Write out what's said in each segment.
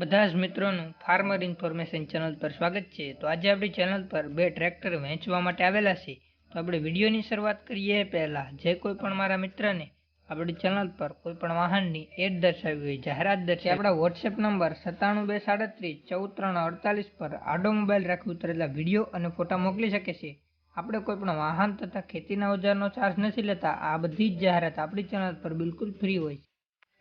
બધા જ મિત્રોનું ફાર્મર ઇન્ફોર્મેશન ચેનલ પર સ્વાગત છે. તો આજે આપણી ચેનલ પર બે ટ્રેક્ટર વેચવા માટે આવેલા છે. તો આપણે વિડીયોની શરૂઆત કરીએ પહેલાં. જે કોઈ પણ મારા મિત્રને આપણી ચેનલ પર કોઈ પણ વાહનની એડ દર્શાવી હોય, જાહેરાત દર્શાવી આપણા વોટ્સએપ નંબર સત્તાણું બે સાડત્રીસ, ચૌદ ત્રણ અડતાલીસ પર આડો મોબાઈલ રાખી ઉતરેલા વીડિયો અને ફોટા મોકલી શકે છે. આપણે કોઈ પણ વાહન તથા ખેતીના ઓજારનો ચાર્જ નથી લેતા. આ બધી જ જાહેરાત આપણી ચેનલ પર બિલકુલ ફ્રી હોય છે.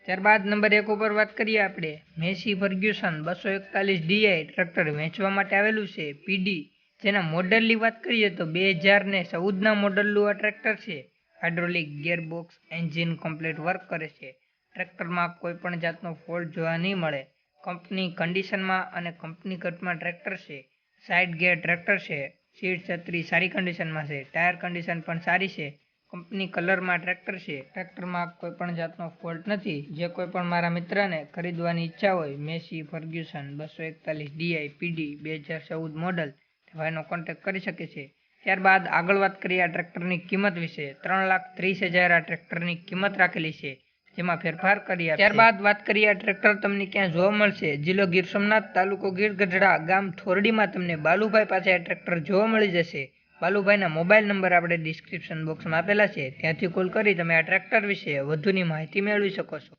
ત્યારબાદ નંબર એક ઉપર વાત કરીએ આપણે. મેસી ફર્ગ્યુસન બસો એકતાલીસ ડીઆઈ ટ્રેક્ટર વેચવા માટે આવેલું છે, પીડી. જેના મોડલની વાત કરીએ તો બે હજાર ને ચૌદના મોડલનું આ ટ્રેક્ટર છે. Hydraulic gearbox engine complete work કરે છે. ટ્રેક્ટરમાં કોઈ પણ જાતનો ફોલ્ટ જોવા નહીં મળે. કંપની કન્ડિશનમાં અને કંપની કટમાં ટ્રેક્ટર છે. સાઇડ ગેર ટ્રેક્ટર છે. સીટ છત્રી સારી કન્ડિશનમાં છે. ટાયર કન્ડિશન પણ સારી છે. કંપની કલરમાં ટ્રેક્ટર છે. ટ્રેક્ટરમાં કોઈ પણ જાતનો ફોલ્ટ નથી. જે કોઈ પણ મારા મિત્રને ખરીદવાની ઈચ્છા હોય, મેસી, ફર્ગ્યુસન, બસો એકતાલીસ ડીઆઈ પીડી બે હજાર ચૌદ મોડલ ભાઈનો કોન્ટેક્ટ કરી શકે છે. ત્યારબાદ આગળ વાત કરીએ આ ટ્રેક્ટરની કિંમત વિશે. ત્રણ લાખ ત્રીસ હજાર આ ટ્રેક્ટરની કિંમત રાખેલી છે, જેમાં ફેરફાર કરી ત્યારબાદ વાત કરીએ આ ટ્રેક્ટર તમને ક્યાં જોવા મળશે. જિલ્લો ગીર સોમનાથ, તાલુકો ગીર ગઢડા ગામ થોરડીમાં તમને બાલુભાઈ પાસે આ ટ્રેક્ટર જોવા મળી જશે. બાલુભાઈના મોબાઈલ નંબર આપણે ડિસ્ક્રિપ્શન બોક્સમાં આપેલા છે. ત્યાંથી કોલ કરી તમે આ ટ્રેક્ટર વિશે વધુની માહિતી મેળવી શકો છો.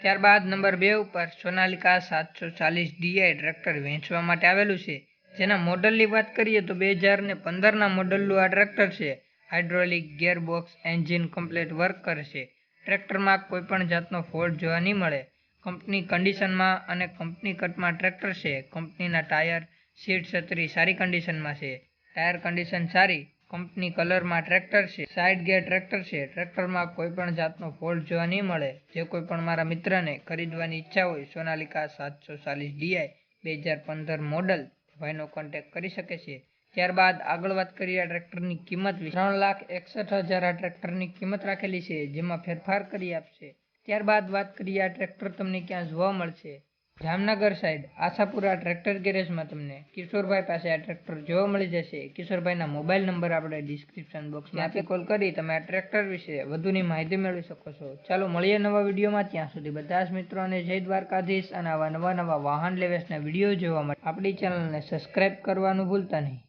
ત્યારબાદ નંબર બે ઉપર સોનાલિકા સાતસો ચાલીસ ડીઆઈ ટ્રેક્ટર વેચવા માટે આવેલું છે. જેના મોડલની વાત કરીએ તો બે હજાર ને પંદરના મોડલનું આ ટ્રેક્ટર છે. Hydraulic gearbox engine complete work કરે છે. ટ્રેક્ટરમાં કોઈ પણ જાતનો ફોલ્ટ જોવા નહીં મળે. કંપની કન્ડિશનમાં અને કંપની કટમાં ટ્રેક્ટર છે. કંપનીના ટાયર, સીટ છત્રી સારી કન્ડિશનમાં છે. ટાયર કન્ડિશન સારી, કંપની કલરમાં ટ્રેક્ટર છે સાઇડ ગેર ટ્રેક્ટર છે. ટ્રેક્ટરમાં કોઈ પણ જાતનો ફોલ્ટ જોવા નહીં મળે. જે કોઈ પણ મારા મિત્રને ખરીદવાની ઈચ્છા હોય, સોનાલિકા સાતસો ચાલીસ ડીઆઈ બે હજાર પંદર મોડલ, ભાઈનો કોન્ટેક્ટ કરી શકે છે. ત્યારબાદ આગળ વાત કરીએ આ ટ્રેક્ટરની કિંમત ત્રણ લાખ એકસઠ હજાર આ ટ્રેક્ટરની કિંમત રાખેલી છે, જેમાં ફેરફાર કરી આપશે. ત્યારબાદ વાત કરીએ આ ટ્રેક્ટર તમને ક્યાં જોવા મળશે. જામનગર સાઈડ આશાપુરા ટ્રેક્ટર ગેરેજમાં તમને કિશોરભાઈ પાસે આ ટ્રેક્ટર જોવા મળી જશે. કિશોરભાઈના મોબાઈલ નંબર આપણે ડિસ્ક્રિપ્શન બોક્સમાં આપી કોલ કરી. તમે આ ટ્રેક્ટર વિશે વધુની માહિતી મેળવી શકો છો. ચાલો મળીએ નવા વિડીયોમાં. ત્યાં સુધી બધા જ મિત્રોને જય દ્વારકાધીશ અને આવા નવા નવા વાહન લેવેસના વીડિયો જોવા માટે આપણી ચેનલને સબસ્ક્રાઇબ કરવાનું ભૂલતા નહીં.